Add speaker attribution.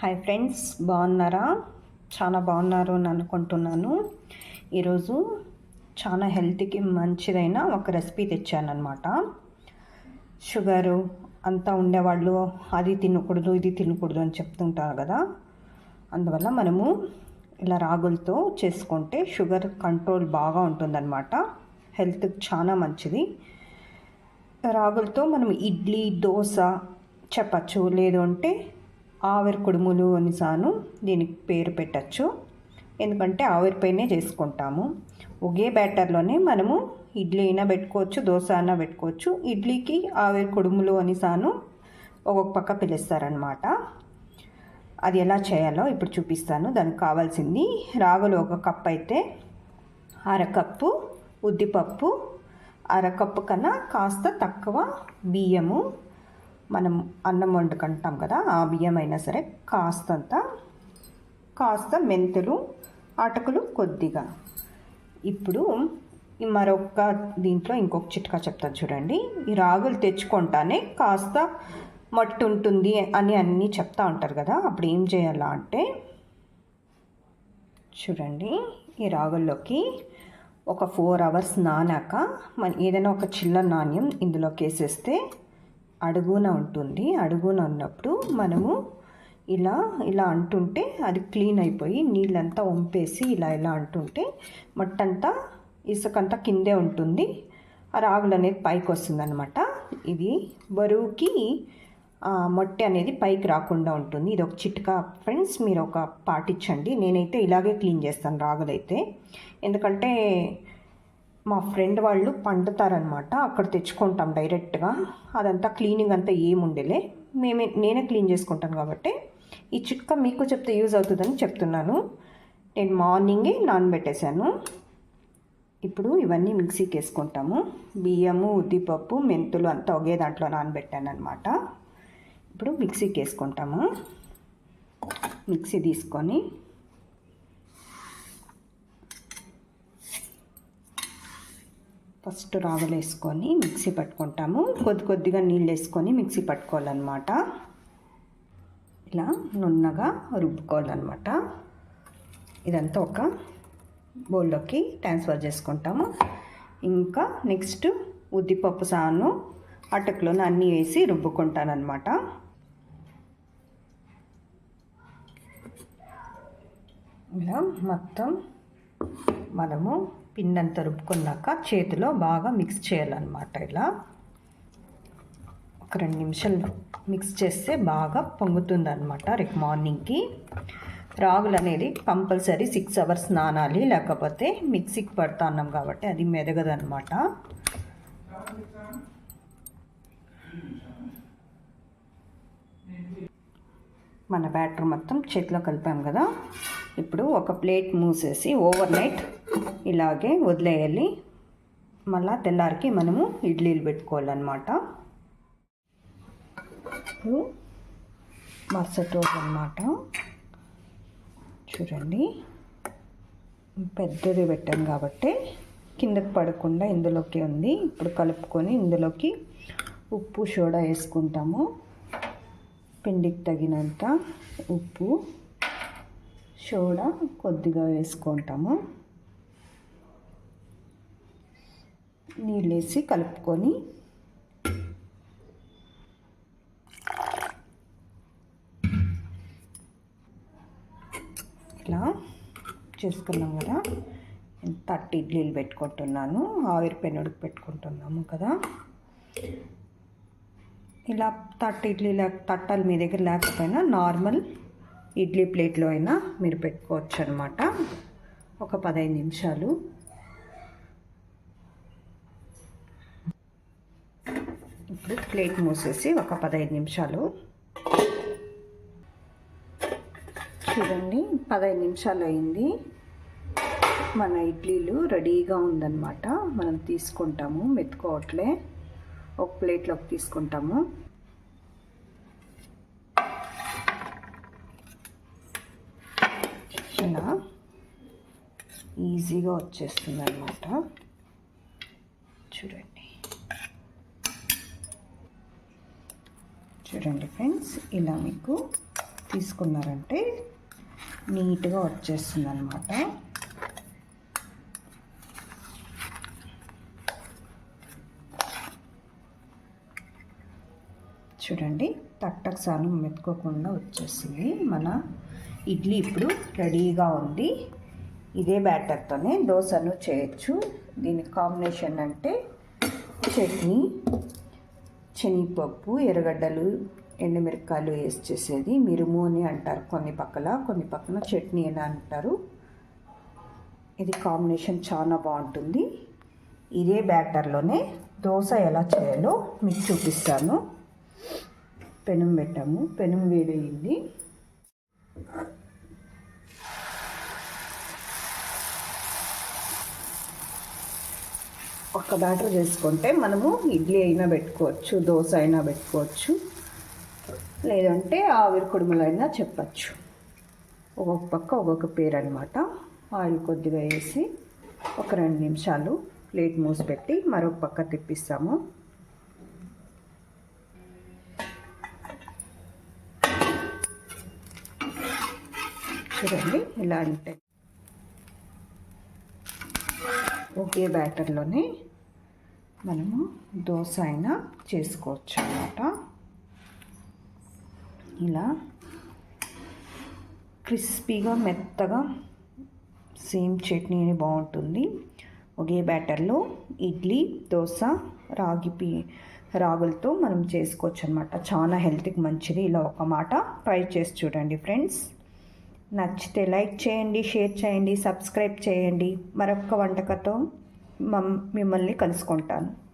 Speaker 1: Hi friends బాగున్నారా? చాలా బాగున్నారు అని అనుకుంటున్నాను. ఈరోజు చాలా హెల్త్కి మంచిదైన ఒక రెసిపీ తెచ్చానమాట షుగరు అంతా ఉండేవాళ్ళు అది తినకూడదు ఇది తినకూడదు అని చెప్తుంటారు కదా. అందువల్ల మనము ఇలా రాగులతో చేసుకుంటే షుగర్ కంట్రోల్ బాగా ఉంటుందన్నమాట. హెల్త్కి చాలా మంచిది. రాగులతో మనం ఇడ్లీ దోశ చెప్పచ్చు లేదు అంటే ఆవిరి కుడుములు అని సాను దీనికి పేరు పెట్టచ్చు. ఎందుకంటే ఆవిరిపైనే చేసుకుంటాము. ఒకే బ్యాటర్లోనే మనము ఇడ్లీ అయినా పెట్టుకోవచ్చు దోశ అయినా పెట్టుకోవచ్చు. ఇడ్లీకి ఆవిరి కుడుములు అని సాను ఒక్కొక్క పక్క పిలుస్తారనమాట అది ఎలా చేయాలో ఇప్పుడు చూపిస్తాను. దానికి కావాల్సింది రాగులు ఒక కప్ అయితే అరకప్పు ఉద్దిపప్పు అరకప్పు కన్నా కాస్త తక్కువ బియ్యము మనం అన్నం వండుకుంటాం కదా ఆ బియ్యం అయినా సరే కాస్తంత కాస్త మెంతులు అటుకులు కొద్దిగా. ఇప్పుడు మరొక దీంట్లో ఇంకొక చిట్కా చెప్తాను చూడండి. ఈ రాగులు తెచ్చుకుంటానే కాస్త మట్టి ఉంటుంది అని అన్నీ చెప్తా ఉంటారు కదా అప్పుడు ఏం చేయాలా అంటే చూడండి ఈ రాగుల్లోకి ఒక ఫోర్ అవర్స్ నానాక మన ఏదైనా ఒక చిల్ల నాణ్యం ఇందులోకి వేసేస్తే అడుగున ఉంటుంది. అడుగున ఉన్నప్పుడు మనము ఇలా ఇలా అంటుంటే అది క్లీన్ అయిపోయి నీళ్ళంతా వంపేసి ఇలా ఇలా అంటుంటే మట్టంతా ఇసుకంతా కిందే ఉంటుంది. ఆ రాగులు అనేది పైకి వస్తుందన్నమాట. ఇది బరువుకి మట్టి అనేది పైకి రాకుండా ఉంటుంది. ఇది ఒక చిట్కా. ఫ్రెండ్స్ మీరు ఒక పాటించండి. నేనైతే ఇలాగే క్లీన్ చేస్తాను రాగులైతే. ఎందుకంటే మా ఫ్రెండ్ వాళ్ళు పండుతారనమాట అక్కడ తెచ్చుకుంటాం డైరెక్ట్గా. అదంతా క్లీనింగ్ అంతా ఏముండేలే మేమే నేనే క్లీన్ చేసుకుంటాను కాబట్టి. ఈ చిట్కా మీకు చెప్తే యూజ్ అవుతుందని చెప్తున్నాను. నేను మార్నింగే నానబెట్టేశాను. ఇప్పుడు ఇవన్నీ మిక్సీకి వేసుకుంటాము. బియ్యము ఉద్దిపప్పు మెంతులు అంతా ఒకే దాంట్లో నానబెట్టాను అనమాట ఇప్పుడు మిక్సీకి వేసుకుంటాము. మిక్సీ తీసుకొని ఫస్ట్ రాగులు వేసుకొని మిక్సీ పట్టుకుంటాము. కొద్ది కొద్దిగా నీళ్ళు వేసుకొని మిక్సీ పట్టుకోవాలన్నమాట. ఇలా నున్నగా రుబ్బుకోవాలన్నమాట. ఇదంతా ఒక బౌల్లోకి ట్రాన్స్ఫర్ చేసుకుంటాము. ఇంకా నెక్స్ట్ ఉద్దిపప్పు సాను అటుకులను అన్నీ వేసి రుబ్బుకుంటానమాట ఇలా మొత్తం మనము పిండంతా రుబ్బుకున్నాక చేతిలో బాగా మిక్స్ చేయాలన్నమాట ఇలా. ఒక రెండు నిమిషాలు మిక్స్ చేస్తే బాగా పొంగుతుందన్నమాట రేపు మార్నింగ్కి రాగులు అనేది కంపల్సరీ సిక్స్ అవర్స్ నానాలి లేకపోతే మిక్సీకి పడతా అన్నాం కాబట్టి అది మెదగదనమాట మన బ్యాటర్ మొత్తం చేతిలో కలిపాం కదా. ఇప్పుడు ఒక ప్లేట్ మూసేసి ఓవర్ నైట్ ఇలాగే వదిలేయాలి. మళ్ళా తెల్లారికి మనము ఇడ్లీలు పెట్టుకోవాలన్నమాట. ఇప్పుడు మరుసటి రోజు అనమాట చూడండి. పెద్దది పెట్టాం కాబట్టి కిందకి పడకుండా ఇందులోకి ఉంది. ఇప్పుడు కలుపుకొని ఇందులోకి ఉప్పు సోడా వేసుకుంటాము. పిండికి తగినంత ఉప్పు సోడా కొద్దిగా వేసుకుంటాము. నీళ్ళు వేసి కలుపుకొని ఇలా చేసుకున్నాం కదా. థర్టీ ఇడ్లీలు పెట్టుకుంటున్నాను. ఆవిరి పెనుడికి పెట్టుకుంటున్నాము కదా. ఇలా థర్టీ ఇడ్లీ లేక తట్టాలు మీ దగ్గర లేకపోయినా నార్మల్ ఇడ్లీ ప్లేట్లో అయినా మీరు పెట్టుకోవచ్చు అనమాట ఒక పదహైదు నిమిషాలు ఇప్పుడు ప్లేట్ మూసేసి ఒక పదహైదు నిమిషాలు. చూడండి పదహైదు నిమిషాలు అయింది. మన ఇడ్లీలు రెడీగా ఉందన్నమాట. మనం తీసుకుంటాము మెత్తుకోవట్లే ఒక ప్లేట్లోకి తీసుకుంటాము. ఇలా ఈజీగా వచ్చేస్తుంది అన్నమాట చూడండి చూడండి ఫ్రెండ్స్ ఇలా మీకు తీసుకున్నారంటే నీట్గా వచ్చేస్తుంది అనమాట చూడండి తట్టకు సానం మెతుకోకుండా వచ్చేసింది. మన ఇడ్లీ ఇప్పుడు రెడీగా ఉంది. ఇదే బ్యాటర్తోనే దోశను చేయొచ్చు. దీనికి కాంబినేషన్ అంటే చట్నీ. శనగపప్పు ఎర్రగడ్డలు ఎండుమిరపకాయలు వేసి చేసేది మిరుము అని అంటారు. కొన్ని పక్కల కొన్ని పక్కన చట్నీ అని అంటారు. ఇది కాంబినేషన్ చాలా బాగుంటుంది. ఇదే బ్యాటర్లోనే దోశ ఎలా చేయాలో మీకు చూపిస్తాను. పెనం పెట్టాము. పెనం వేడయింది. ఒక్క బ్యాటర్ చేసుకుంటే మనము ఇడ్లీ అయినా పెట్టుకోవచ్చు దోశ అయినా పెట్టుకోవచ్చు లేదంటే ఆవిరి కుడుములు అయినా చెప్పచ్చు. ఒక్కొక్క పక్క ఒక్కొక్క పేరు అనమాట ఆయిల్ కొద్దిగా వేసి ఒక రెండు నిమిషాలు ప్లేట్ మూసి పెట్టి మరొక పక్క తిప్పిస్తాము. చూడండి ఇలా అంటే ఒకే బ్యాటర్లోనే మనము దోశ అయినా చేసుకోవచ్చు అన్నమాట. ఇలా క్రిస్పీగా మెత్తగా సేమ్ చట్నీ బాగుంటుంది. ఒకే బ్యాటర్లో ఇడ్లీ దోశ రాగి పీ రాగులతో మనం చేసుకోవచ్చు అనమాట చాలా హెల్త్కి మంచిది. ఇలా ఒక మాట ట్రై చేసి చూడండి ఫ్రెండ్స్. నచ్చితే లైక్ చేయండి షేర్ చేయండి సబ్స్క్రైబ్ చేయండి. మరొక వంటకతో మిమ్మల్ని కలుసుకుంటాను.